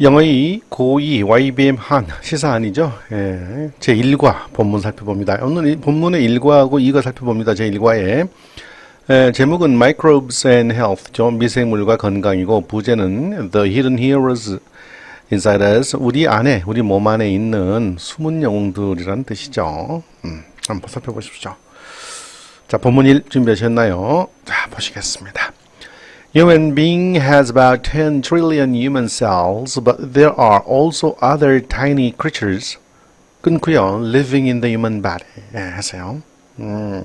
영어의 고2 YBM 한 시사 아니죠? 예, 제 1과 본문 살펴봅니다. 오늘 이 본문의 1과하고 2과 살펴봅니다. 제 1과에 예, 제목은 Microbes and Health, 죠 미생물과 건강이고 부제는 The Hidden Heroes Inside Us, 우리 안에, 우리 몸 안에 있는 숨은 영웅들이라는 뜻이죠. 음, 한번 살펴보십시오. 자, 본문 1 준비하셨나요? 자, 보시겠습니다. Human being has about 10 trillion human cells, but there are also other tiny creatures. 끊고요. Living in the human body. 예, 하세요. 음,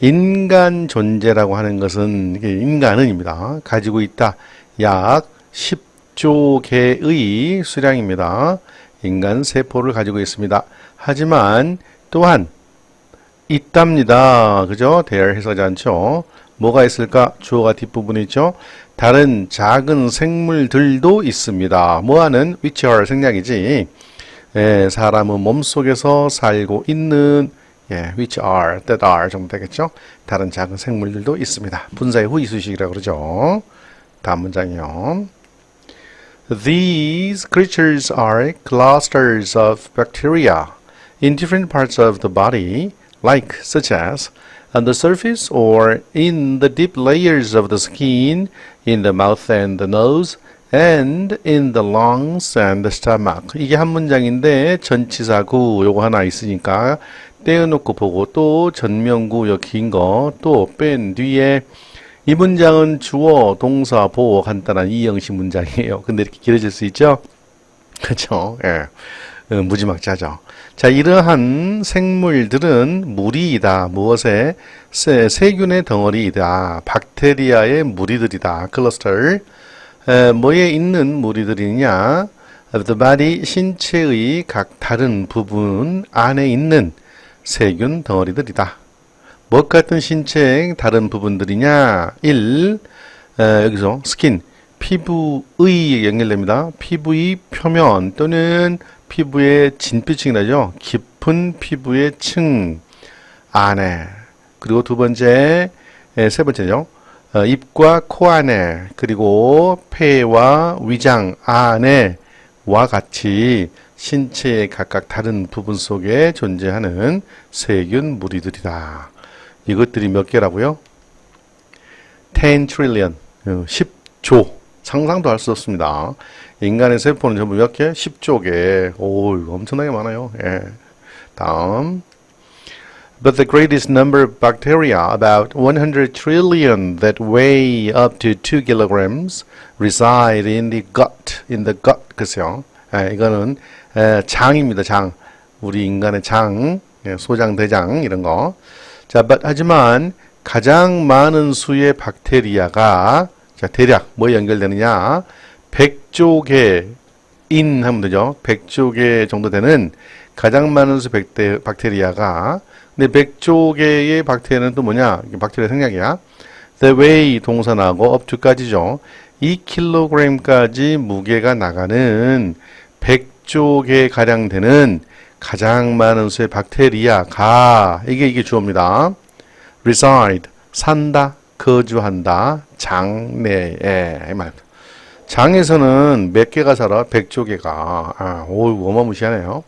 인간 존재라고 하는 것은 인간은입니다. 가지고 있다. 약 10조 개의 수량입니다. 인간 세포를 가지고 있습니다. 하지만 또한 있답니다. 그죠? there 해서지 않죠. 뭐가 있을까? 주어가 뒷부분에 있죠. 다른 작은 생물들도 있습니다. 뭐하는 which are 생략이지. 예, 사람은 몸속에서 살고 있는 예, which are, that are 정도 되겠죠. 다른 작은 생물들도 있습니다. 분사의 후 이수식이라고 그러죠. 다음 문장이요. These creatures are clusters of bacteria in different parts of the body, like such as on the surface or in the deep layers of the skin, in the mouth and the nose, and in the lungs and the stomach. 이게 한 문장인데 전치사구 요거 하나 있으니까 떼어놓고 보고 또 전명구 여기 긴거 또 뺀 뒤에 이 문장은 주어, 동사, 보어 간단한 이형식 문장이에요. 근데 이렇게 길어질 수 있죠? 그렇죠? 예. 어, 무지막지하죠. 자, 이러한 생물들은 무리이다. 무엇에? 세, 세균의 덩어리이다. 박테리아의 무리들이다. 클러스터. 에, 뭐에 있는 무리들이냐? the body, 신체의 각 다른 부분 안에 있는 세균 덩어리들이다. 무엇 같은 신체의 다른 부분들이냐? 1. 에, 여기서 스킨, 피부의 연결됩니다. 피부의 표면 또는 피부의 진피층이라죠. 깊은 피부의 층 안에 그리고 두 번째 에, 세 번째죠. 어, 입과 코 안에 그리고 폐와 위장 안에 와 같이 신체의 각각 다른 부분 속에 존재하는 세균 무리들이다. 이것들이 몇 개라고요? 10 trillion, 10조. 상상도 할 수 없습니다. 인간의 세포는 전부 몇 개? 10조 개. 오, 엄청나게 많아요. 예. 다음. But the greatest number of bacteria, about 100 trillion that weigh up to 2 kilograms, reside in the gut, in the gut. 글쎄요. 예, 이거는 에, 장입니다. 장. 우리 인간의 장, 예, 소장, 대장 이런 거. 자, but, 하지만 가장 많은 수의 박테리아가 자, 대략 뭐 연결되느냐? 100조 개인 하면 되죠. 100조 개 정도 되는 가장 많은 수 백대, 박테리아가 근데 100조 개의 박테리아는 또 뭐냐? 박테리아 생략이야. The way 동사 나고 up to까지죠. 2kg까지 무게가 나가는 100조 개 가량 되는 가장 많은 수의 박테리아가 이게 이게 주어입니다. reside 산다, 거주한다, 장내에 이 말. 장에서는 몇 개가 살아? 100조 개가. 아, 오, 어마무시하네요.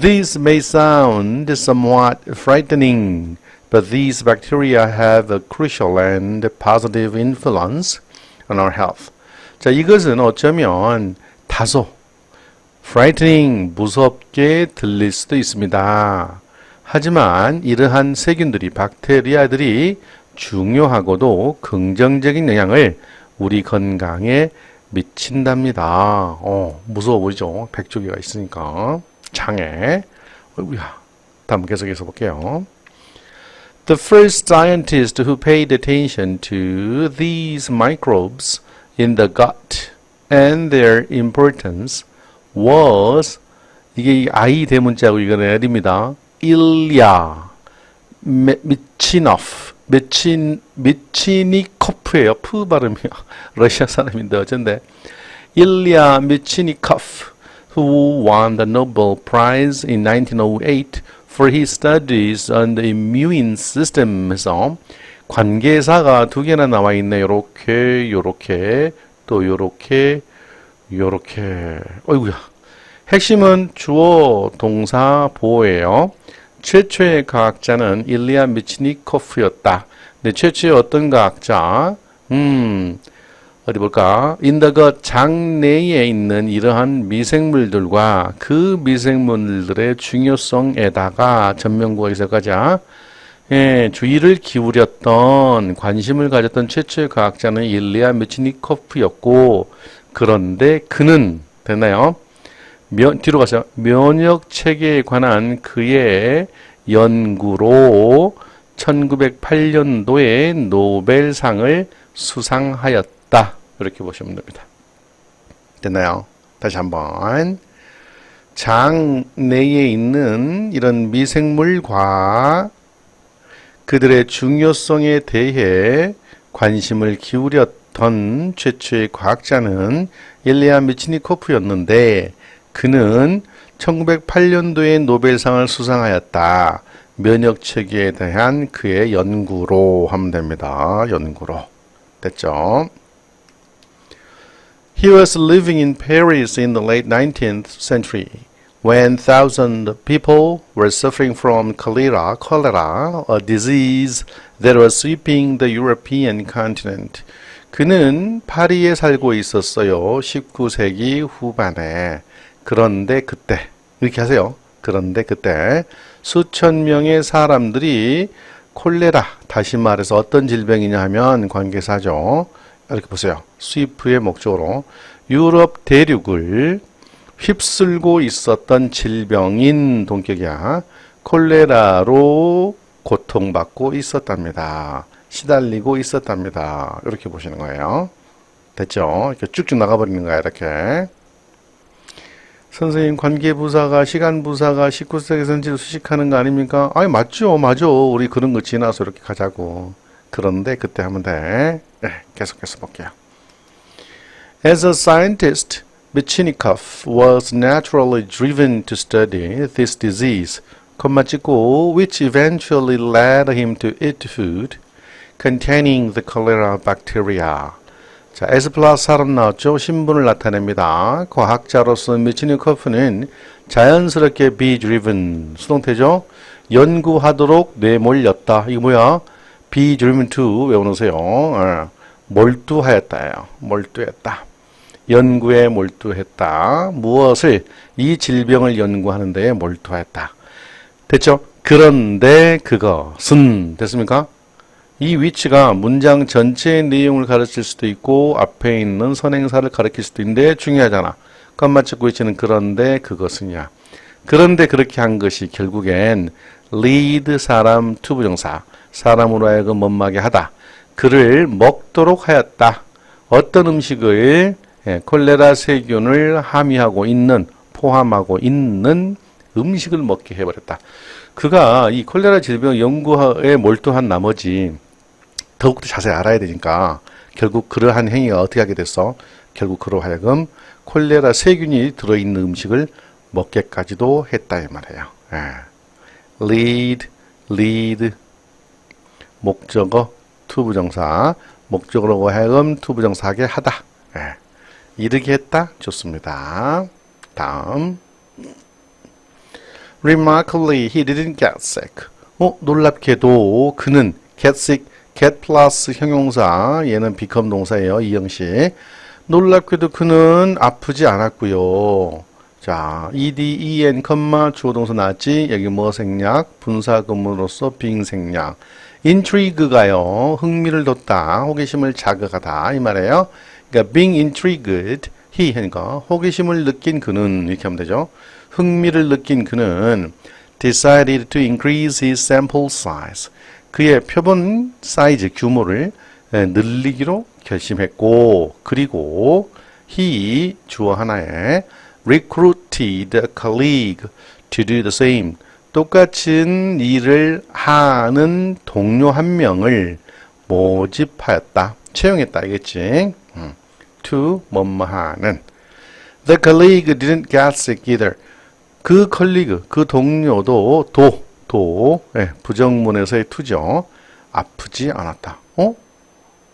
This may sound somewhat frightening, but these bacteria have a crucial and positive influence on our health. 자, 이것은 어쩌면 다소 frightening, 무섭게 들릴 수도 있습니다. 하지만 이러한 세균들이, 박테리아들이 중요하고도 긍정적인 영향을 우리 건강에 미친답니다. 어, 무서워 보이죠? 백조개가 있으니까. 장에. 어이구야. 다음 계속해서 볼게요. The first scientist who paid attention to these microbes in the gut and their importance was 이게 I 대문자고 이거는 L입니다. 일야 미치노프 미친 미치니코프예요. 푸 발음이요. 러시아 사람인데 어쩐데 일리아 미치니코프 who won the Nobel Prize in 1908 for his studies on the immune system 해서 관계사가 두 개나 나와 있네. 요렇게 요렇게 또 요렇게 요렇게 어이구야 핵심은 주어 동사 보호예요. 최초의 과학자는 일리아 미치니코프였다. 네, 최초의 어떤 과학자? 음, 어디 볼까? 인더거 장내에 있는 이러한 미생물들과 그 미생물들의 중요성에다가 전면구가 있어가자 예, 주의를 기울였던 관심을 가졌던 최초의 과학자는 일리아 미치니코프였고 그런데 그는 됐나요? 면, 뒤로 가서 면역 체계에 관한 그의 연구로 1908년도에 노벨상을 수상하였다. 이렇게 보시면 됩니다. 됐나요? 다시 한번. 장 내에 있는 이런 미생물과 그들의 중요성에 대해 관심을 기울였던 최초의 과학자는 일리아 미치니코프였는데 그는 1908년도에 노벨상을 수상하였다. 면역 체계에 대한 그의 연구로 하면 됩니다. 연구로. 됐죠? He was living in Paris in the late 19th century when thousands of people were suffering from cholera, cholera, a disease that was sweeping the European continent. 그는 파리에 살고 있었어요. 19세기 후반에. 그런데 그때 이렇게 하세요. 그런데 그때 수천 명의 사람들이 콜레라 다시 말해서 어떤 질병이냐 하면 관계사죠. 이렇게 보세요. 스위프의 목적으로 유럽 대륙을 휩쓸고 있었던 질병인 동격이야. 콜레라로 고통받고 있었답니다. 시달리고 있었답니다. 이렇게 보시는 거예요. 됐죠? 이렇게 쭉쭉 나가버리는 거야, 이렇게. 선생님 관계부사가 시간부사가 19세기 선지를 수식하는 거 아닙니까? 아니 맞죠 맞아 우리 그런 거 지나서 이렇게 가자고 그런데 그때 하면 돼 네, 계속해서 볼게요 As a scientist, Michnikov was naturally driven to study this disease, 콤마 찍고, which eventually led him to eat food containing the cholera bacteria. 자, 플러스 사람 나왔죠? 신분을 나타냅니다. 과학자로서 미치니코프는 자연스럽게 be driven, 수동태죠? 연구하도록 내몰렸다. 이거 뭐야? be driven to 외워놓으세요. 어, 몰두하였다예요. 몰두했다. 연구에 몰두했다. 무엇을? 이 질병을 연구하는 데에 몰두했다. 됐죠? 그런데 그것은 됐습니까? 이 위치가 문장 전체의 내용을 가르칠 수도 있고 앞에 있는 선행사를 가르칠 수도 있는데 중요하잖아. 깜만 찍고 위치는 그런데 그것은야. 그런데 그렇게 한 것이 결국엔 lead 사람 투부정사 사람으로 하여금 못마게 하다. 그를 먹도록 하였다. 어떤 음식을 예, 콜레라 세균을 함유하고 있는 포함하고 있는 음식을 먹게 해버렸다. 그가 이 콜레라 질병 연구에 몰두한 나머지 더욱더 자세히 알아야 되니까 결국 그러한 행위가 어떻게 하게 됐어? 결국 그로 하여금 콜레라 세균이 들어있는 음식을 먹게까지도 했다 이 말이에요. 예. lead, lead, 목적어, 투부정사, 목적으로 하여금 투부정사하게 하다. 예. 이르게 했다. 좋습니다. 다음. Remarkably, he didn't get sick. 어, 놀랍게도 그는 get sick, get 플러스 형용사, 얘는 become 동사예요. 이 형식. 놀랍게도 그는 아프지 않았고요. 자, ed, en, 주어 동사 나왔지? 여기 뭐 생략? 분사금으로서 빙 생략. intrigue가요. 흥미를 돋다, 호기심을 자극하다 이 말이에요. 그러니까 being intrigued, he 하니까 호기심을 느낀 그는 이렇게 하면 되죠. 흥미를 느낀 그는 decided to increase his sample size. 그의 표본 사이즈 규모를 늘리기로 결심했고 그리고 he 주어 하나에 recruited colleague to do the same. 똑같은 일을 하는 동료 한 명을 모집하였다. 채용했다. 알겠지? to 뭐뭐 하는. The colleague didn't get sick either. 그 컬리그, 그 동료도 도, 도, 예, 부정문에서의 투죠. 아프지 않았다. 어?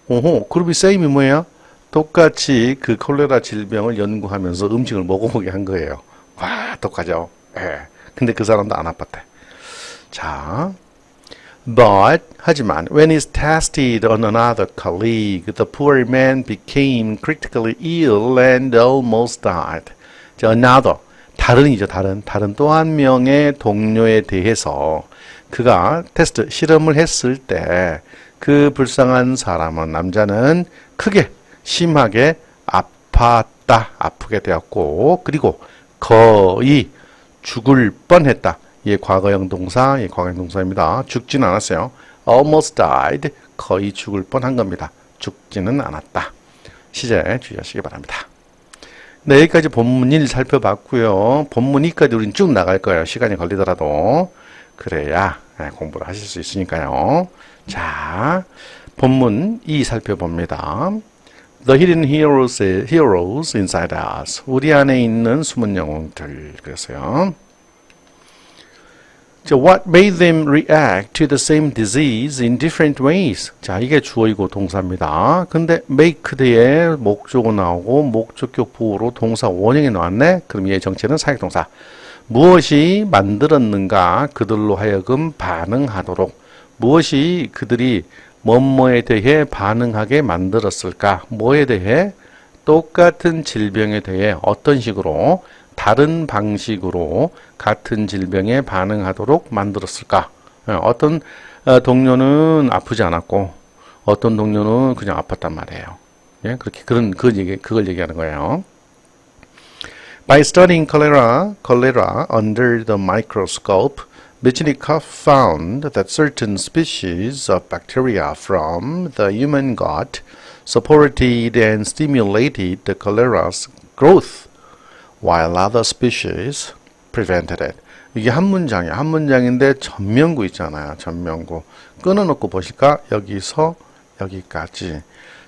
오호, 그룹이 same이 뭐야? 똑같이 그 콜레라 질병을 연구하면서 음식을 먹어보게 한 거예요. 와, 똑하죠? 예. 근데 그 사람도 안 아팠대. 자, but 하지만 when it's tested on another colleague, the poor man became critically ill and almost died. 자, another 다른이죠, 다른 다른 또 한 명의 동료에 대해서 그가 테스트 실험을 했을 때 그 불쌍한 사람은 남자는 크게 심하게 아팠다, 아프게 되었고 그리고 거의 죽을 뻔했다. 예, 과거형 동사, 예, 과거형 동사입니다. 죽지는 않았어요. almost died, 거의 죽을 뻔한 겁니다. 죽지는 않았다. 시제 주의하시기 바랍니다. 네, 여기까지 본문 1 살펴봤고요. 본문 2까지 우린 쭉 나갈 거예요. 시간이 걸리더라도. 그래야 예, 공부를 하실 수 있으니까요. 자, 본문 2 살펴봅니다. The hidden heroes, heroes inside us. 우리 안에 있는 숨은 영웅들. 그래서요. 자, what made them react to the same disease in different ways? 자, 이게 주어이고 동사입니다. 근데 make 뒤에 목적어 나오고 목적격 보호로 동사 원형이 나왔네. 그럼 얘의 정체는 사역동사. 무엇이 만들었는가 그들로 하여금 반응하도록 무엇이 그들이 뭐뭐에 대해 반응하게 만들었을까? 뭐에 대해 똑같은 질병에 대해 어떤 식으로 다른 방식으로 같은 질병에 반응하도록 만들었을까? 예, 어떤 어, 동료는 아프지 않았고 어떤 동료는 그냥 아팠단 말이에요. 예, 그렇게 그런 그 얘기 그걸 얘기하는 거예요. By studying cholera, cholera under the microscope, Michnikov found that certain species of bacteria from the human gut supported and stimulated the cholera's growth, while other species prevented it. 이게 한 문장이야. 한 문장인데 전명구 있잖아요. 전명구. 끊어놓고 보실까? 여기서 여기까지.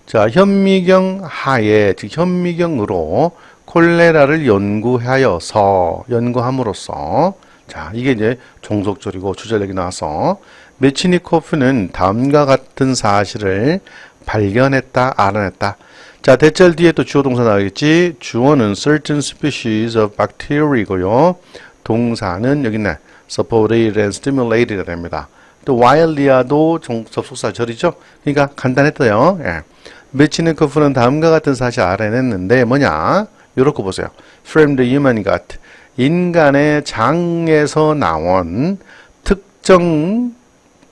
자, 현미경 하에, 즉 현미경으로 콜레라를 연구하여서 연구함으로써 자, 이게 이제 종속절이고 주절력이 나와서 메치니코프는 다음과 같은 사실을 발견했다, 알아냈다. 자, 대절 뒤에 또 주어 동사 나오겠지. 주어는 certain species of bacteria고요. 동사는 여기 있네. supported and stimulated가 됩니다. 또 wildly아도 접속사 절이죠. 그러니까 간단했어요. 예. 메치니코프는 다음과 같은 사실 알아냈는데 뭐냐? 요렇게 보세요. From the human gut. 인간의 장에서 나온 특정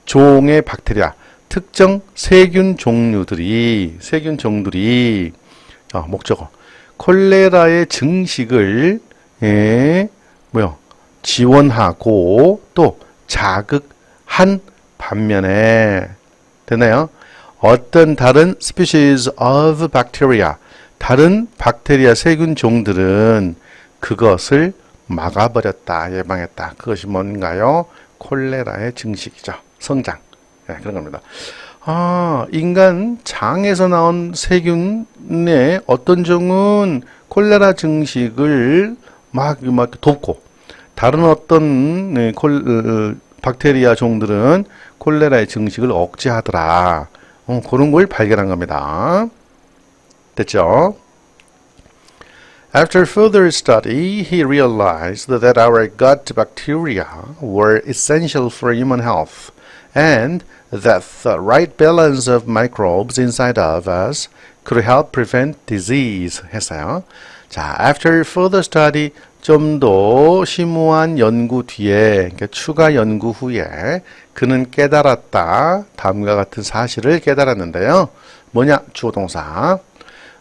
종의 박테리아, 특정 세균 종류들이, 세균 종들이, 어, 목적어. 콜레라의 증식을, 예, 뭐요, 지원하고 또 자극한 반면에, 되나요? 어떤 다른 species of bacteria, 다른 박테리아 세균 종들은 그것을 막아버렸다, 예방했다. 그것이 뭔가요? 콜레라의 증식이죠. 성장. 네, 그런 겁니다. 아, 인간 장에서 나온 세균의 어떤 종은 콜레라 증식을 막, 막 돕고, 다른 어떤 네, 콜, 어, 박테리아 종들은 콜레라의 증식을 억제하더라. 어, 그런 걸 발견한 겁니다. 됐죠? After further study, he realized that our gut bacteria were essential for human health and that the right balance of microbes inside of us could help prevent disease 했어요. 자, after further study, 좀 더 심오한 연구 뒤에, 그러니까 추가 연구 후에 그는 깨달았다. 다음과 같은 사실을 깨달았는데요. 뭐냐? 주어 동사.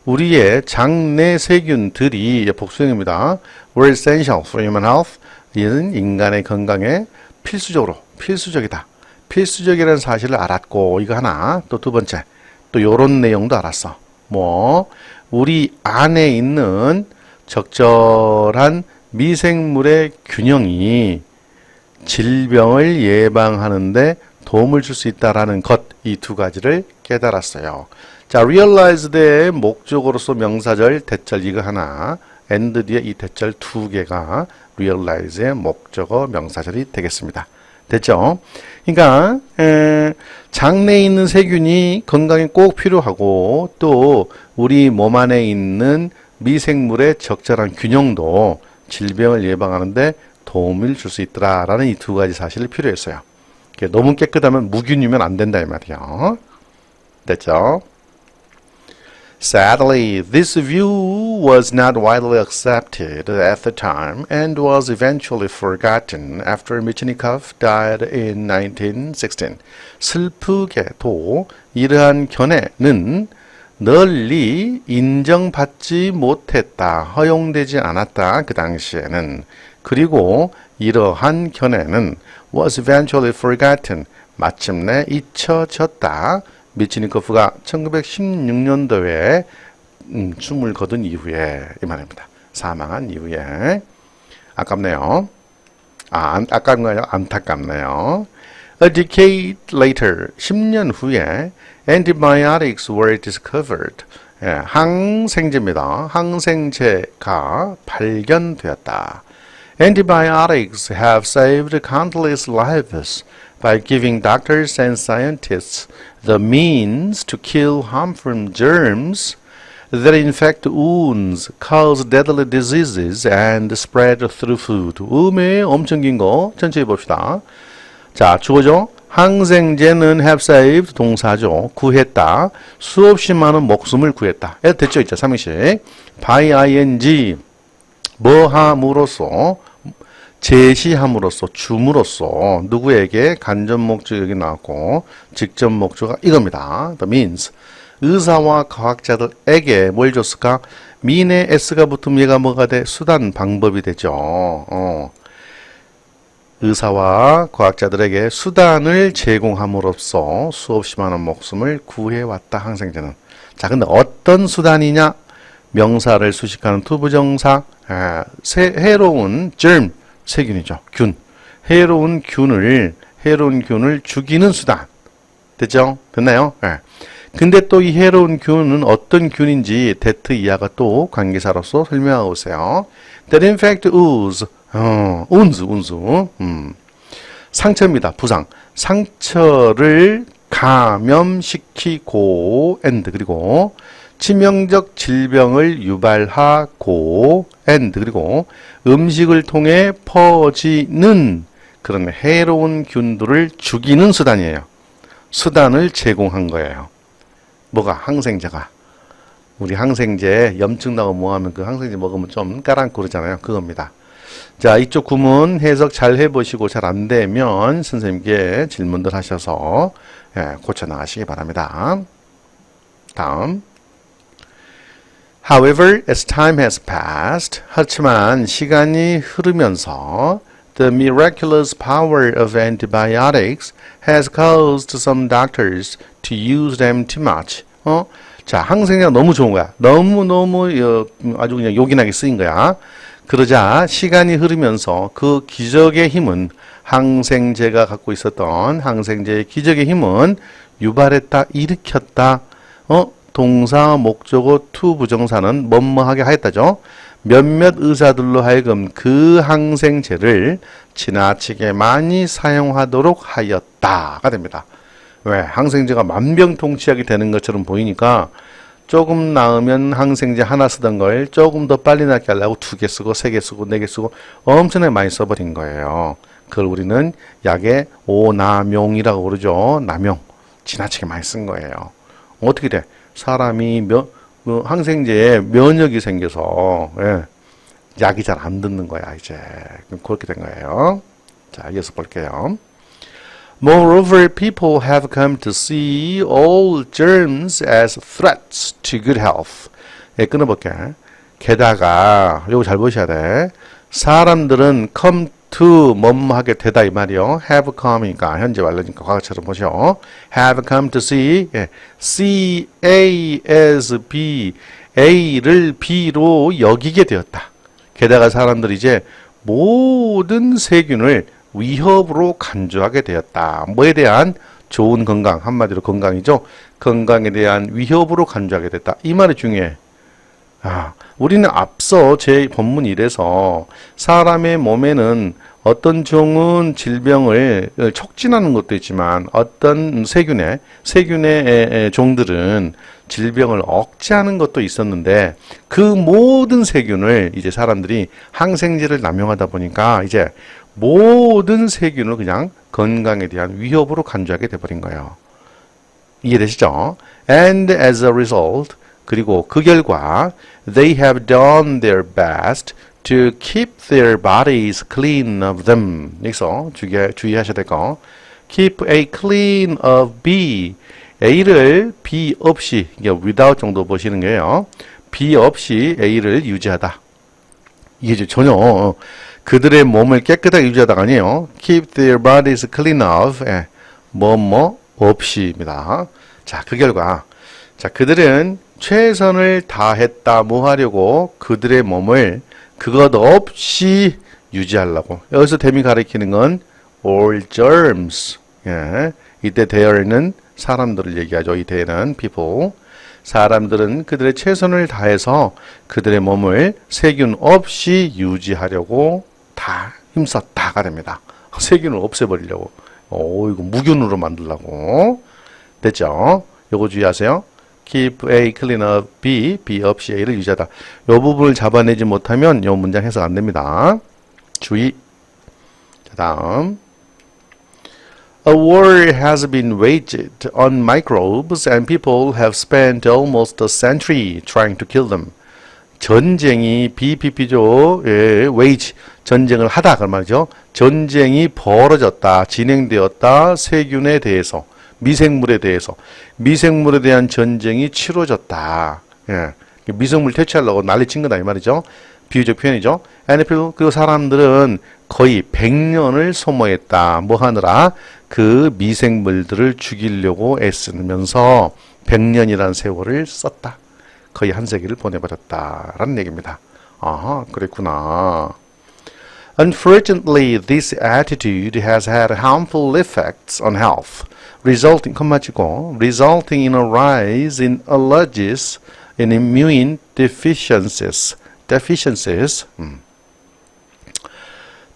우리의 장내 세균들이 복수형입니다. were essential for human health. 이는 인간의 건강에 필수적으로 필수적이다. 필수적이라는 사실을 알았고 이거 하나 또 두 번째 또 요런 내용도 알았어. 뭐 우리 안에 있는 적절한 미생물의 균형이 질병을 예방하는데 도움을 줄 수 있다라는 것 이 두 가지를 깨달았어요. 자, realize의 목적으로서 명사절, 대절 이거 하나, and 뒤에 이 대절 두 개가 realize의 목적어 명사절이 되겠습니다. 됐죠? 그러니까 에, 장내에 있는 세균이 건강에 꼭 필요하고 또 우리 몸 안에 있는 미생물의 적절한 균형도 질병을 예방하는데 도움을 줄 수 있더라라는 이 두 가지 사실을 필요했어요. 너무 깨끗하면 무균이면 안 된다 이 말이야. 됐죠? Sadly, this view was not widely accepted at the time and was eventually forgotten after Michnikov died in 1916. 슬프게도 이러한 견해는 널리 인정받지 못했다, 허용되지 않았다, 그 당시에는. 그리고 이러한 견해는 was eventually forgotten, 마침내 잊혀졌다. 미치니코프가 1916년도에 음, 숨을 거둔 이후에 이 말입니다. 사망한 이후에 아깝네요. 아, 안, 거예요? 안타깝네요. A decade later, 10년 후에 antibiotics were discovered. 예, 항생제입니다. 항생제가 발견되었다. Antibiotics have saved countless lives by giving doctors and scientists the means to kill harmful germs that infect wounds, cause deadly diseases, and spread through food. 음에 엄청 긴 거 천천히 봅시다. 자, 주어죠. 항생제는 have saved 동사죠. 구했다. 수없이 많은 목숨을 구했다. 에 됐죠, 있죠. 삼행시. by ing 뭐 함으로써 제시함으로써 줌으로써 누구에게 간접 목적 여기 나왔고 직접 목적가 이겁니다. The means 의사와 과학자들에게 뭘 줬을까? 민의 s가 붙으면 얘가 뭐가 돼? 수단 방법이 되죠. 어. 의사와 과학자들에게 수단을 제공함으로써 수없이 많은 목숨을 구해왔다 항생제는. 자, 근데 어떤 수단이냐? 명사를 수식하는 투부정사, 아, 새, 해로운 germ, 세균이죠. 균. 해로운 균을, 해로운 균을 죽이는 수단. 됐죠? 됐나요? 예. 근데 또 이 해로운 균은 어떤 균인지 데트 이하가 또 관계사로서 설명하고 있어요. That in fact ooze, 어, 운수, 운수. 음. 상처입니다. 부상. 상처를 감염시키고, and, 그리고 치명적 질병을 유발하고, and, 그리고 음식을 통해 퍼지는 그런 해로운 균들을 죽이는 수단이에요. 수단을 제공한 거예요. 뭐가? 항생제가. 우리 항생제 염증 나고 뭐 하면 그 항생제 먹으면 좀 까랑고 그러잖아요. 그겁니다. 자, 이쪽 구문 해석 잘 해보시고 잘 안 되면 선생님께 질문들 하셔서 예, 고쳐 나가시기 바랍니다. 다음. However, as time has passed, 하지만 시간이 흐르면서 the miraculous power of antibiotics has caused some doctors to use them too much. 어? 자, 항생제가 너무 좋은 거야. 너무너무 어, 아주 그냥 요긴하게 쓰인 거야. 그러자 시간이 흐르면서 그 기적의 힘은 항생제가 갖고 있었던 항생제의 기적의 힘은 유발했다, 일으켰다. 어? 동사 목적어 투 부정사는 뭐뭐하게 하였다죠. 몇몇 의사들로 하여금 그 항생제를 지나치게 많이 사용하도록 하였다가 됩니다. 왜? 항생제가 만병통치약이 되는 것처럼 보이니까 조금 나으면 항생제 하나 쓰던 걸 조금 더 빨리 낫게 하려고 두 개 쓰고 세 개 쓰고 네 개 쓰고 엄청나게 많이 써버린 거예요. 그걸 우리는 약의 오남용이라고 그러죠. 남용. 지나치게 많이 쓴 거예요. 어떻게 돼? 사람이 면, 그 항생제에 면역이 생겨서 예, 약이 잘 안 듣는 거야 이제 그렇게 된 거예요. 자 이어서 볼게요. Moreover, people have come to see all germs as threats to good health. 예, 끊어볼게. 게다가 요거 잘 보셔야 돼. 사람들은 come to 뭐뭐하게 되다 이 말이요. have come이니까 현재 완료니까 과거처럼 보죠. have come to see 예. C A as B A를 B로 여기게 되었다. 게다가 사람들이 이제 모든 세균을 위협으로 간주하게 되었다. 뭐에 대한 좋은 건강 한마디로 건강이죠. 건강에 대한 위협으로 간주하게 됐다. 이 말이 중요해. 아, 우리는 앞서 제 본문 일에서 사람의 몸에는 어떤 종은 질병을 촉진하는 것도 있지만 어떤 세균의 세균의 종들은 질병을 억제하는 것도 있었는데 그 모든 세균을 이제 사람들이 항생제를 남용하다 보니까 이제 모든 세균을 그냥 건강에 대한 위협으로 간주하게 돼버린 거예요. 이해되시죠? And as a result, 그리고 그 결과 they have done their best to keep their bodies clean of them. 여기서 주의, 주의하셔야 될 거. keep a clean of B. A를 B 없이, 이게 without 정도 보시는 거예요. B 없이 A를 유지하다. 이게 이제 전혀 어, 그들의 몸을 깨끗하게 유지하다가 아니에요. keep their bodies clean of 예, 뭐뭐 없이입니다. 자, 그 결과 자, 그들은 최선을 다했다 뭐 하려고 그들의 몸을 그것 없이 유지하려고. 여기서 댐이 가리키는 건 all germs. 예. 이때 there는 사람들을 얘기하죠. 이 the는 people. 사람들은 그들의 최선을 다해서 그들의 몸을 세균 없이 유지하려고 다 힘썼다가 됩니다. 세균을 없애버리려고. 오, 이거 무균으로 만들려고. 됐죠? 요거 주의하세요. Keep A clean of B, B 없이 A를 유지하다. 요 부분을 잡아내지 못하면 요 문장 해석 안 됩니다. 주의. 자, 다음. A war has been waged on microbes and people have spent almost a century trying to kill them. 전쟁이 BPP죠. 예, wage 전쟁을 하다 그 말이죠. 전쟁이 벌어졌다, 진행되었다. 세균에 대해서, 미생물에 대해서, 미생물에 대한 전쟁이 치러졌다. 예, 미생물 퇴치하려고 난리친 거다 이 말이죠. 비유적 표현이죠. People 그 사람들은 거의 100년을 소모했다. 뭐 하느라 그 미생물들을 죽이려고 애쓰면서 100년이라는 세월을 썼다. 거의 한 세기를 보내버렸다라는 얘기입니다. 아, 그랬구나. Unfortunately, this attitude has had harmful effects on health, resulting, 컴마치고, resulting in a rise in allergies and immune deficiencies. deficiencies. 음.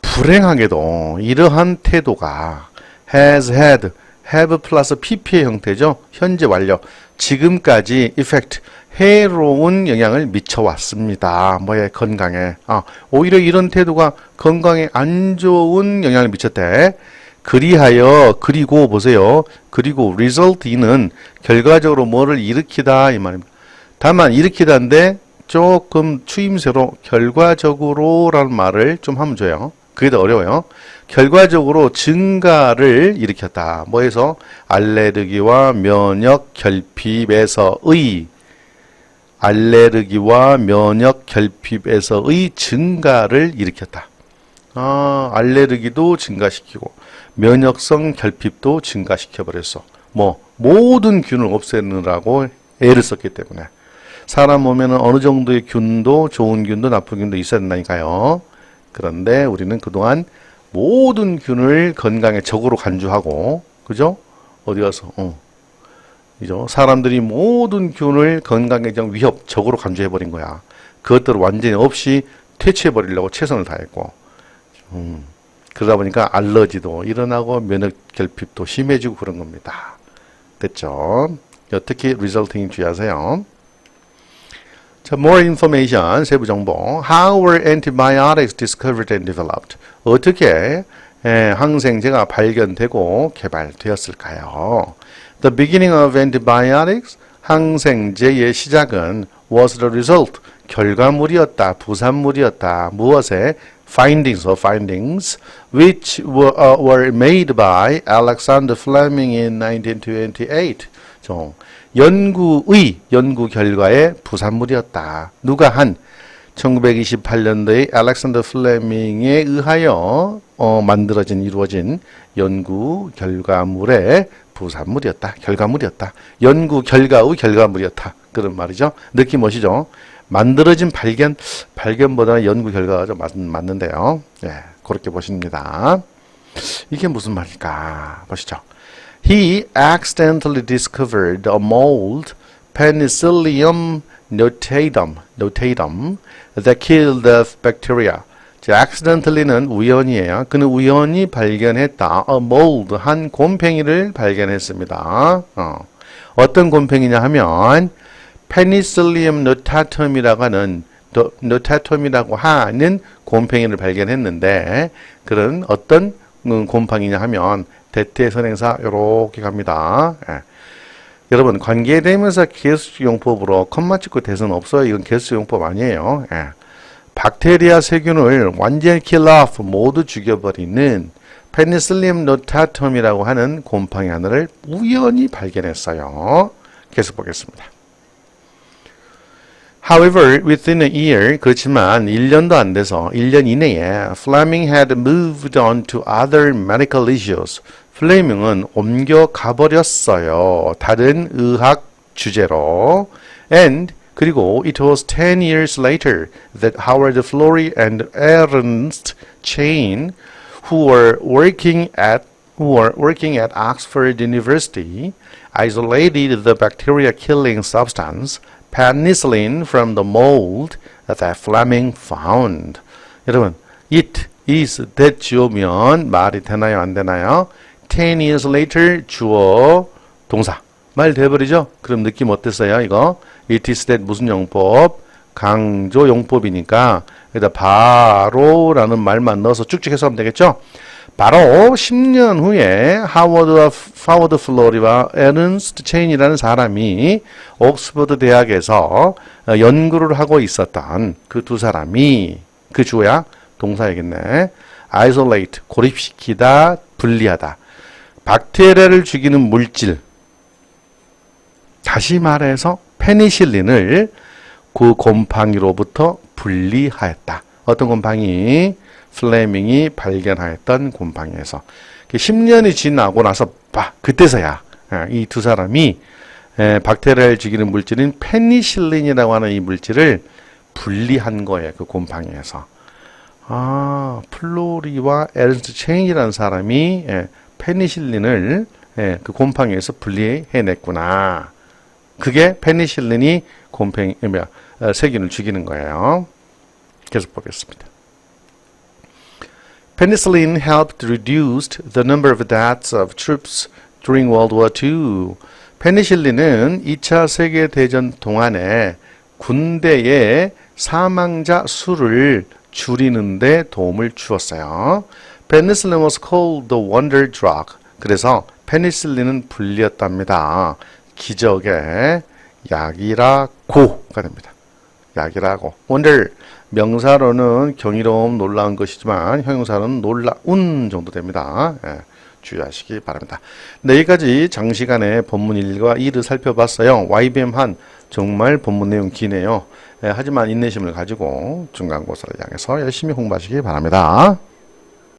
불행하게도 이러한 태도가 has had, have 플러스 pp의 형태죠. 현재 완료. 지금까지 effect, 해로운 영향을 미쳐왔습니다. 뭐의 건강에. 아, 오히려 이런 태도가 건강에 안 좋은 영향을 미쳤대. 그리하여, 그리고 보세요. 그리고 result는 결과적으로 뭐를 일으키다 이 말입니다. 다만 일으키다인데 조금 추임새로 결과적으로라는 말을 좀 하면 줘요. 그게 더 어려워요. 결과적으로 증가를 일으켰다. 뭐 해서 알레르기와 면역 결핍에서의 알레르기와 면역 결핍에서의 증가를 일으켰다. 아, 알레르기도 증가시키고 면역성 결핍도 증가시켜 버렸어. 뭐 모든 균을 없애느라고 애를 썼기 때문에 사람 몸에는 어느 정도의 균도 좋은 균도 나쁜 균도 있어야 된다니까요. 그런데 우리는 그동안 모든 균을 건강에 적으로 간주하고 그죠? 어디 가서 어. 이죠? 사람들이 모든 균을 건강에 정 위협 적으로 간주해 버린 거야. 그것들을 완전히 없이 퇴치해 버리려고 최선을 다했고 음. 그러다 보니까 알러지도 일어나고 면역 결핍도 심해지고 그런 겁니다. 됐죠? 특히 resulting 주의하세요. 자, more information, 세부 정보. How were antibiotics discovered and developed? 어떻게 에, 항생제가 발견되고 개발되었을까요? The beginning of antibiotics, 항생제의 시작은 was the result, 결과물이었다, 부산물이었다. 무엇에? Findings or findings, which were, uh, were made by Alexander Fleming in 1928. 좀 연구의 연구 결과의 부산물이었다. 누가 한 1928년도에 알렉산더 플레밍에 의하여 어, 만들어진 이루어진 연구 결과물의 부산물이었다. 결과물이었다. 연구 결과의 결과물이었다. 그런 말이죠. 느낌 오시죠? 만들어진 발견, 발견보다 연구 결과가 좀 맞, 맞는데요. 예, 그렇게 보십니다. 이게 무슨 말일까? 보시죠. He accidentally discovered a mold, Penicillium notatum, notatum that killed the bacteria. 자, accidentally는 우연이에요. 그는 우연히 발견했다. a mold, 한 곰팡이를 발견했습니다. 어. 어떤 곰팡이냐 하면 페니실리움 노타텀이라고 하는 도- 노타텀이라고 하는 곰팡이를 발견했는데 그런 어떤 음, 곰팡이냐 하면 대퇴 선행사 이렇게 갑니다. 예. 여러분 관계대명사 개수용법으로 컴마 찍고 대선 없어요. 이건 개수용법 아니에요. 예. 박테리아 세균을 완전히 킬러프 모두 죽여버리는 페니실리움 노타텀이라고 하는 곰팡이 하나를 우연히 발견했어요. 계속 보겠습니다. However, within a year, 그렇지만 1년도 안 돼서 1년 이내에 Fleming had moved on to other medical issues. 플레밍은 옮겨 가 버렸어요. 다른 의학 주제로. And 그리고 it was 10 years later that Howard Florey and Ernst Chain, who were working at who were working at Oxford University, isolated the bacteria-killing substance penicillin from the mold that Fleming found. 여러분, it is that 주어면 말이 되나요, 안 되나요? 10 years later 주어 동사 말 돼버리죠? 그럼 느낌 어땠어요? 이거 it is that 무슨 용법? 강조 용법이니까 여기다 바로라는 말만 넣어서 쭉쭉 해석하면 되겠죠? 바로 10년 후에 하워드 파워드 플로리와 에른스트 체인이라는 사람이 옥스퍼드 대학에서 어, 연구를 하고 있었던 그 두 사람이 그 주어야 동사이겠네. isolate 고립시키다 분리하다. 박테리아를 죽이는 물질 다시 말해서 페니실린을 그 곰팡이로부터 분리하였다. 어떤 곰팡이? 플레밍이 발견하였던 곰팡이에서 10년이 지나고 나서 봐 그때서야 이 두 사람이 에, 박테리아를 죽이는 물질인 페니실린이라고 하는 이 물질을 분리한 거예요. 그 곰팡이에서. 아, 플로리와 에른스트 체인이라는 사람이 예, 페니실린을 예, 그 곰팡이에서 분리해냈구나. 그게 페니실린이 곰팡이 어, 세균을 죽이는 거예요. 계속 보겠습니다. Penicillin helped reduce the number of deaths of troops during World War II. 페니실린은 2차 세계대전 동안에 군대의 사망자 수를 줄이는데 도움을 주었어요. Penicillin was called the wonder drug. 그래서 페니실린은 불렸답니다. 기적의 약이라고가 됩니다. 약이라고. wonder 명사로는 경이로움 놀라운 것이지만 형용사는 놀라운 정도 됩니다. 예, 주의하시기 바랍니다. 네, 여기까지 장시간에 본문 1과 2를 살펴봤어요. YBM 한 정말 본문 내용 기네요. 예, 하지만 인내심을 가지고 중간고사를 향해서 열심히 공부하시기 바랍니다.